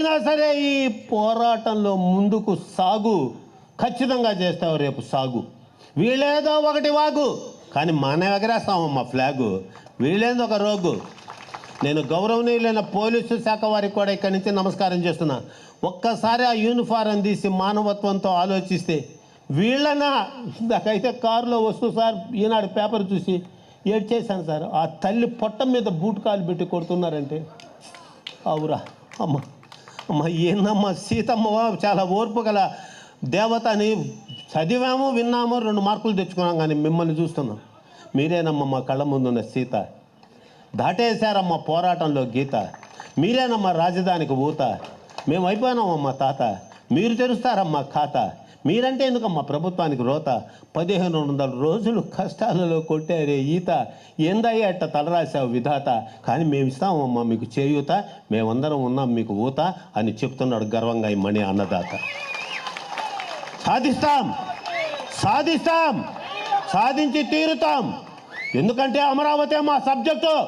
అయినా సరే ఈ పోరాటంలో ముందుకు సాగు ఖచ్చితంగా చేస్తావు రేపు సాగు. వీళ్ళేదో ఒకటి వాగు కానీ మన ఎగరేస్తామమ్మా ఫ్లాగు. వీళ్ళేదో ఒక రోగు. నేను గౌరవనీయులైన పోలీసు శాఖ వారికి కూడా ఇక్కడి నుంచి నమస్కారం చేస్తున్నా. ఒక్కసారి ఆ యూనిఫారం తీసి మానవత్వంతో ఆలోచిస్తే వీళ్ళనా? నాకైతే కారులో వస్తూ సార్ ఈనాడు పేపర్ చూసి ఏడ్చేశాను సార్. ఆ తల్లి పొట్ట మీద బూట్ కాలు పెట్టి కొడుతున్నారంటే అవురా అమ్మ. అమ్మ ఏందమ్మా సీతమ్మ చాలా ఓర్పు గల దేవత అని చదివాము విన్నాము రెండు మార్కులు తెచ్చుకున్నాం కానీ మిమ్మల్ని చూస్తున్నాం. మీరేనమ్మా మా కళ్ళ ముందున్న సీత. దాటేశారమ్మా పోరాటంలో గీత. మీరేనమ్మా రాజధానికి ఊత. మేము అయిపోయినామమ్మా తాత. మీరు తెరుస్తారమ్మా ఖాతా. మీరంటే ఎందుకమ్మా ప్రభుత్వానికి రోత? పదిహేను వందల రోజులు కష్టాలలో కొట్టారే ఈత. ఏందయ్యా అట్ట తలరాశావు విధాత? కానీ మేము ఇస్తామమ్మా మీకు చేయూత. మేమందరం ఉన్నాం మీకు ఊత అని చెప్తున్నాడు గర్వంగా ఇమ్మని మణి అన్నదాత. సాధిస్తాం. సాధిస్తాం. సాధించి తీరుతాం. ఎందుకంటే అమరావతి మా సబ్జెక్టు.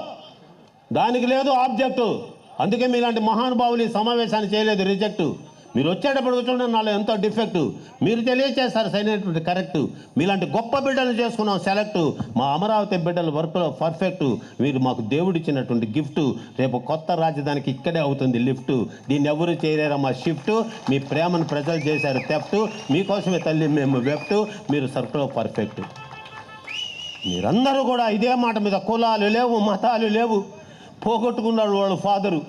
దానికి లేదు ఆబ్జెక్టు. అందుకే మీలాంటి మహానుభావులు ఈ సమావేశాన్ని చేయలేదు రిజెక్టు. మీరు వచ్చేటప్పుడు కూర్చుంటే నాలో ఎంతో డిఫెక్ట్ మీరు తెలియచేస్తారు సరైనటువంటి కరెక్ట్ మీలాంటి గొప్ప బిడ్డలు చేసుకున్నాం సెలెక్ట్ మా అమరావతి బిడ్డల వర్క్లో పర్ఫెక్ట్ మీరు మాకు దేవుడిచ్చినటువంటి గిఫ్ట్ రేపు కొత్త రాజధానికి ఇక్కడే అవుతుంది లిఫ్ట్ దీన్ని ఎవరు మా షిఫ్ట్ మీ ప్రేమను ప్రజలు చేశారు తెఫ్ట్ మీకోసమే తల్లి మేము వెఫ్ట్ మీరు సర్కులో పర్ఫెక్ట్ మీరందరూ కూడా ఇదే మాట మీద కులాలు లేవు మతాలు లేవు. పోగొట్టుకున్నాడు వాళ్ళ ఫాదరు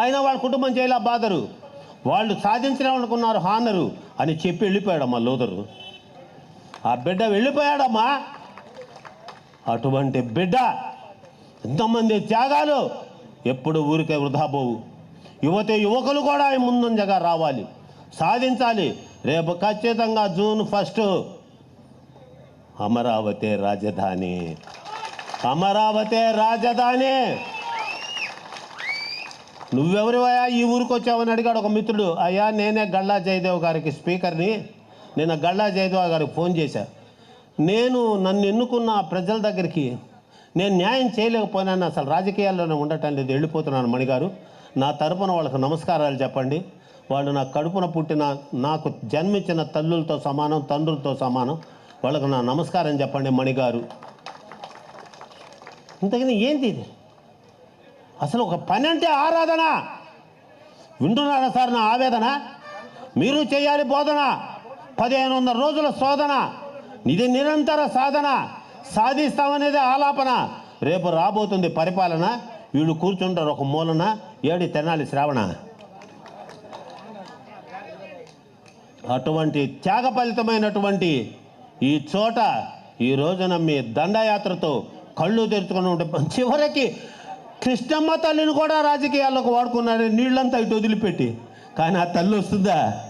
అయినా వాళ్ళ కుటుంబం చేయలే బాధరు వాళ్ళు సాధించలేమనుకున్నారు హానరు అని చెప్పి వెళ్ళిపోయాడమ్మా లోదరు. ఆ బిడ్డ వెళ్ళిపోయాడమ్మా. అటువంటి బిడ్డ ఎంతమంది త్యాగాలు ఎప్పుడు ఊరికే వృధా పోవు. యువకులు కూడా ఈ ముందంజగా రావాలి. సాధించాలి. రేపు ఖచ్చితంగా జూన్ ఫస్ట్. అమరావతి రాజధాని. అమరావతి రాజధాని. నువ్వెవరివయా ఈ ఊరికి వచ్చావని అడిగాడు ఒక మిత్రుడు. అయ్యా నేనే గల్లా జయదేవ్ గారికి స్పీకర్ని నేను గల్లా జయదేవ్ గారికి ఫోన్ చేశా. నేను నన్ను ఎన్నుకున్న ప్రజల దగ్గరికి నేను న్యాయం చేయలేకపోయినాను అసలు రాజకీయాల్లోనే ఉండటం లేదు వెళ్ళిపోతున్నాను మణిగారు. నా తరపున వాళ్ళకు నమస్కారాలు చెప్పండి. వాళ్ళు నా కడుపున పుట్టిన నాకు జన్మించిన తల్లులతో సమానం తండ్రులతో సమానం. వాళ్ళకు నా నమస్కారం చెప్పండి మణిగారు. ఇంతకని ఏంటి ఇది? అసలు ఒక పని అంటే ఆరాధన. వింటున్నారా సార్ నా ఆవేదన? మీరు చేయాలి బోధన. పదిహేను వందల రోజుల శోధన. ఇది నిరంతర సాధన. సాధిస్తామనేది ఆలాపన. రేపు రాబోతుంది పరిపాలన. వీళ్ళు కూర్చుంటారు ఒక మూలన. ఏడి తెనాలి శ్రావణ. అటువంటి త్యాగ ఫలితమైనటువంటి ఈ చోట ఈ రోజున మీ దండయాత్రతో కళ్ళు తెరుచుకుని ఉంటే చివరికి కృష్ణమ్మ తల్లిని కూడా రాజకీయాల్లోకి వాడుకున్నారు నీళ్ళంతా ఇటు వదిలిపెట్టి. కానీ ఆ తల్లి వస్తుందా?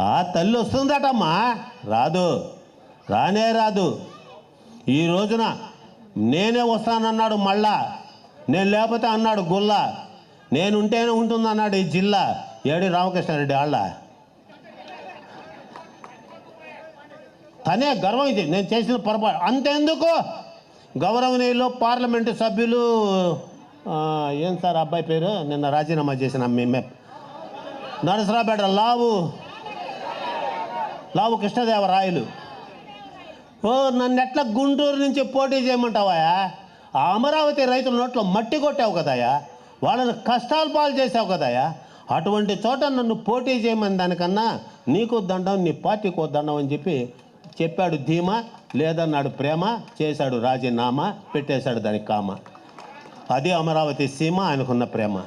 ఆ తల్లి వస్తుందటమ్మా. రాదు. రానే రాదు. ఈ రోజున నేనే వస్తానన్నాడు మళ్ళా. నేను లేకపోతే అన్నాడు గుల్ల నేను ఉంటేనే ఉంటుందన్నాడు ఈ జిల్లా. ఏడి రామకృష్ణారెడ్డి ఆళ్ళ. తనే గర్వం ఇది. నేను చేసిన పొరపాటు. అంతెందుకు? గౌరవనీయులు పార్లమెంటు సభ్యులు ఏం సార్ అబ్బాయి పేరు? నిన్న రాజీనామా చేసిన మేమే నరసరాపేట లావు. లావు కృష్ణదేవరాయలు ఓ నన్ను ఎట్లా గుంటూరు నుంచి పోటీ చేయమంటావాయా ఆ అమరావతి రైతుల నోట్లో మట్టి కొట్టావు కదయా వాళ్ళని కష్టాలు పాలు చేసావు కదయా అటువంటి చోట నన్ను పోటీ చేయమని దానికన్నా నీకు దండం నీ పార్టీకి దండం అని చెప్పి చెప్పాడు ధీమా లేదన్నాడు ప్రేమ చేశాడు రాజీనామా పెట్టేశాడు దానికి కామ. అది అమరావతి సీమ ఆయనకున్న ప్రేమ.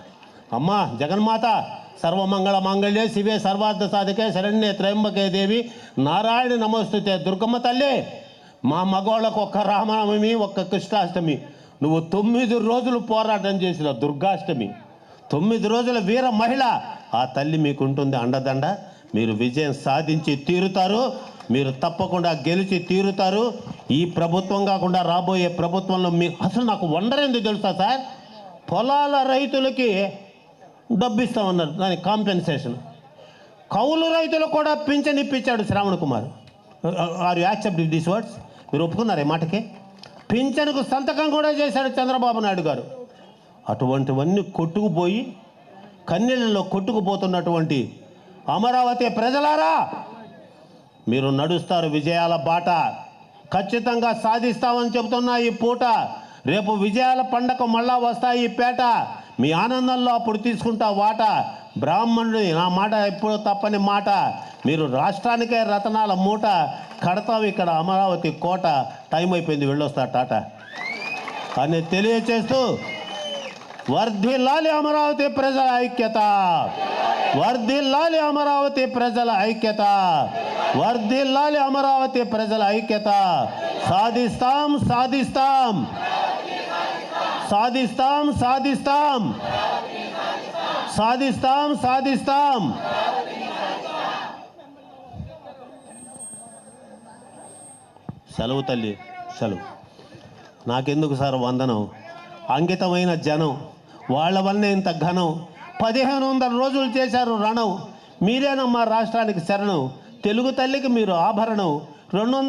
అమ్మా జగన్మాత సర్వమంగళ మాంగళ్యే శివే సర్వార్థ సాధకే శరణ్యే త్రయంబకే దేవి. నారాయణ నమోస్తుతే దుర్గమ్మ తల్లి. మా మగవాళ్ళకు ఒక్క రామనవమి ఒక్క కృష్ణాష్టమి. నువ్వు తొమ్మిది రోజులు పోరాటం చేసిన దుర్గాష్టమి. తొమ్మిది రోజుల వీర మహిళ. ఆ తల్లి మీకు ఉంటుంది అండదండ. మీరు విజయం సాధించి తీరుతారు. మీరు తప్పకుండా గెలిచి తీరుతారు. ఈ ప్రభుత్వం కాకుండా రాబోయే ప్రభుత్వంలో మీ అసలు నాకు వండరేంది తెలుసా సార్? పొలాల రైతులకి డబ్బు ఇస్తామన్నారు దాని కాంపెన్సేషన్ కౌలు రైతులకు కూడా పింఛన్ ఇప్పించాడు Shravan Kumar. Are you accept this words మీరు ఒప్పుకున్నారు ఈ మాటకి? పింఛన్కు సంతకం కూడా చేశాడు చంద్రబాబు నాయుడు గారు. అటువంటివన్నీ కొట్టుకుపోయి కన్నీళ్ళలో కొట్టుకుపోతున్నటువంటి అమరావతి ప్రజలారా మీరు నడుస్తారు విజయాల బాట. ఖచ్చితంగా సాధిస్తామని చెబుతున్నా ఈ పూట రేపు విజయాల పండగ మళ్ళా వస్తాయి ఈ పేట. మీ ఆనందంలో అప్పుడు తీసుకుంటా వాట. బ్రాహ్మణుడి నా మాట ఎప్పుడు తప్పని మాట. మీరు రాష్ట్రానికే రతనాల మూట. కడతాం ఇక్కడ అమరావతి కోట. టైం అయిపోయింది వెళ్ళొస్తా టాటా. అని తెలియచేస్తూ వర్ధిల్లాలి అమరావతి ప్రజల ఐక్యత. వర్ధిల్లాలి అమరావతి ప్రజల ఐక్యత. వర్ధిల్లాలి అమరావతి ప్రజల ఐక్యత. సాధిస్తాం సాధిస్తాం. సాధిస్తాం సాధిస్తాం. సాధిస్తాం సాధిస్తాం. సెలవు తల్లి సెలవు. నాకెందుకు సార్ వందనం? అంకితమైన జనం. వాళ్ళ వల్లనే ఇంత ఘనం. పదిహేను వందల రోజులు చేశారు రణం. మీరేనమ్మా రాష్ట్రానికి శరణం. తెలుగు తల్లికి మీరు ఆభరణం. రెండు వందల